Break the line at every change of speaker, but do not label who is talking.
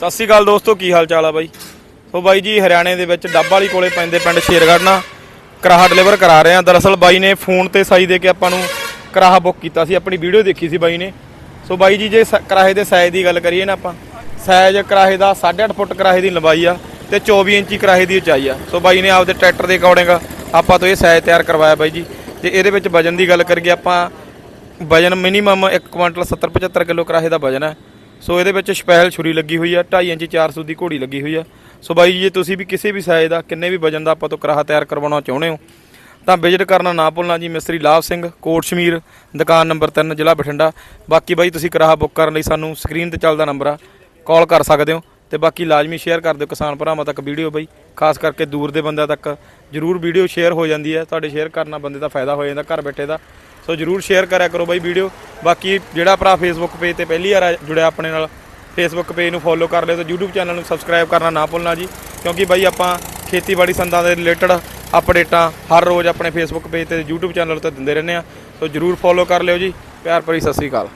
ਸਤਿ ਸ਼੍ਰੀ ਅਕਾਲ ਦੋਸਤੋ, ਕੀ ਹਾਲ ਚਾਲ ਆ ਬਾਈ? ਸੋ ਬਾਈ ਜੀ, ਹਰਿਆਣੇ ਦੇ ਵਿੱਚ ਡੱਬ ਵਾਲੀ ਕੋਲੇ ਪੈਂਦੇ ਪਿੰਡ ਸ਼ੇਰਗੜਨਾ। ਕਰਾਹਾ ਡਿਲੀਵਰ ਕਰਾ ਰਹੇ ਆ ਦਰਅਸਲ ਬਾਈ ਨੇ ਫੋਨ ਤੇ ਸਾਈ ਦੇ ਕੇ ਆਪਾਂ ਨੂੰ ਕਰਾਹਾ ਬੁੱਕ ਕੀਤਾ ਸੀ। ਆਪਣੀ ਵੀਡੀਓ ਦੇਖੀ ਸੀ ਬਾਈ ਨੇ। ਸੋ ਬਾਈ ਜੀ, ਜੇ ਸ- ਕਰਾਹੇ ਦੇ ਸਾਈਜ਼ ਦੀ ਗੱਲ ਕਰੀਏ ਨਾ ਆਪਾਂ, ਸਾਈਜ਼ ਕਰਾਹੇ ਦਾ 8.5 ਫੁੱਟ ਕਰਾਹੇ ਦੀ ਲੰਬਾਈ ਆ ਤੇ 24 ਇੰਚੀ ਕਰਾਹੇ ਦੀ ਉਚਾਈ ਆ। ਸੋ ਬਾਈ ਨੇ ਆਪਦੇ ਟਰੈਕਟਰ ਦੇ ਅਕੋਰਡਿੰਗ ਆਪਾਂ ਤੋਂ ਇਹ ਸਾਈਜ਼ ਤਿਆਰ ਕਰਵਾਇਆ ਬਾਈ ਜੀ। ਤੇ ਇਹਦੇ ਵਿੱਚ ਵਜਨ ਦੀ ਗੱਲ ਕਰੀਏ ਆਪਾਂ, ਵਜਨ ਮਿਨੀਮਮ 1 ਕੁਇੰਟਲ 70 75 ਕਿਲੋ ਕਰਾਹੇ ਦਾ ਵਜਨ ਹੈ ਸੋ ਇਹਦੇ ਵਿੱਚ ਸਪੈਸ਼ਲ ਛੁਰੀ ਲੱਗੀ ਹੋਈ ਆ 2.5 ਇੰਚ 400 ਦੀ ਘੋੜੀ ਲੱਗੀ ਹੋਈ ਆ। ਸੋ ਬਾਈ ਜੇ ਤੁਸੀਂ ਵੀ ਕਿਸੇ ਵੀ ਸਾਈਜ਼ ਦਾ, ਕਿੰਨੇ ਵੀ ਵਜਨ ਦਾ ਆਪਾਂ ਤੋਂ ਕਰਾਹਾ ਤਿਆਰ ਕਰਵਾਉਣਾ ਚਾਹੁੰਦੇ ਹੋ, ਤਾਂ ਵਿਜ਼ਿਟ ਕਰਨਾ ਨਾ ਭੁੱਲਣਾ ਜੀ, ਮਿਸਤਰੀ ਲਾਭ ਸਿੰਘ, ਕੋਟ ਸ਼ਮੀਰ, ਦੁਕਾਨ ਨੰਬਰ 3 ਜ਼ਿਲ੍ਹਾ ਬਠਿੰਡਾ। ਬਾਕੀ ਬਾਈ, ਤੁਸੀਂ ਕਰਾਹਾ ਬੁੱਕ ਕਰਨ ਲਈ ਸਾਨੂੰ ਸਕਰੀਨ ਤੇ ਚੱਲਦਾ ਨੰਬਰ ਆ ਕਾਲ ਕਰ ਸਕਦੇ ਹੋ ਤੇ ਬਾਕੀ ਲਾਜ਼ਮੀ ਸ਼ੇਅਰ ਕਰ ਦਿਓ ਕਿਸਾਨ ਭਰਾਵਾਂ ਤੱਕ ਵੀਡੀਓ ਬਾਈ, ਖਾਸ ਕਰਕੇ ਦੂਰ ਦੇ ਬੰਦਿਆਂ ਤੱਕ। ਜਰੂਰ ਵੀਡੀਓ ਸ਼ੇਅਰ ਹੋ ਜਾਂਦੀ ਹੈ ਤੁਹਾਡੇ ਸ਼ੇਅਰ ਕਰਨਾ ਬੰਦੇ ਦਾ ਫਾਇਦਾ ਹੋ ਜਾਂਦਾ, ਘਰ ਬੈਠੇ ਦਾ। ਸੋ ਜਰੂਰ ਸ਼ੇਅਰ ਕਰਿਆ ਕਰੋ ਬਾਈ ਵੀਡੀਓ ਬਾਕੀ ਜਿਹੜਾ ਭਰਾ ਫੇਸਬੁੱਕ ਪੇਜ ਤੇ ਪਹਿਲੀ ਵਾਰ ਜੁੜਿਆ ਆਪਣੇ ਨਾਲ ਫੇਸਬੁੱਕ ਪੇਜ ਨੂੰ ਫੋਲੋ ਕਰ ਲਿਓ ਤੇ YouTube ਚੈਨਲ ਨੂੰ ਸਬਸਕ੍ਰਾਈਬ ਕਰਨਾ ਨਾ ਭੁੱਲਣਾ ਜੀ। ਕਿਉਂਕਿ ਬਾਈ ਆਪਾਂ ਖੇਤੀਬਾੜੀ ਸੰਦਾਂ ਦੇ ਰਿਲੇਟਡ ਅਪਡੇਟਾਂ ਹਰ ਰੋਜ਼ ਆਪਣੇ ਫੇਸਬੁੱਕ ਪੇਜ ਤੇ YouTube ਚੈਨਲ 'ਤੇ ਦਿੰਦੇ ਰਹਿੰਦੇ ਆ। ਸੋ ਜਰੂਰ ਫੋਲੋ ਕਰ ਲਿਓ ਜੀ। ਪਿਆਰ ਭਰੀ ਸਤਿ ਸ੍ਰੀ ਅਕਾਲ।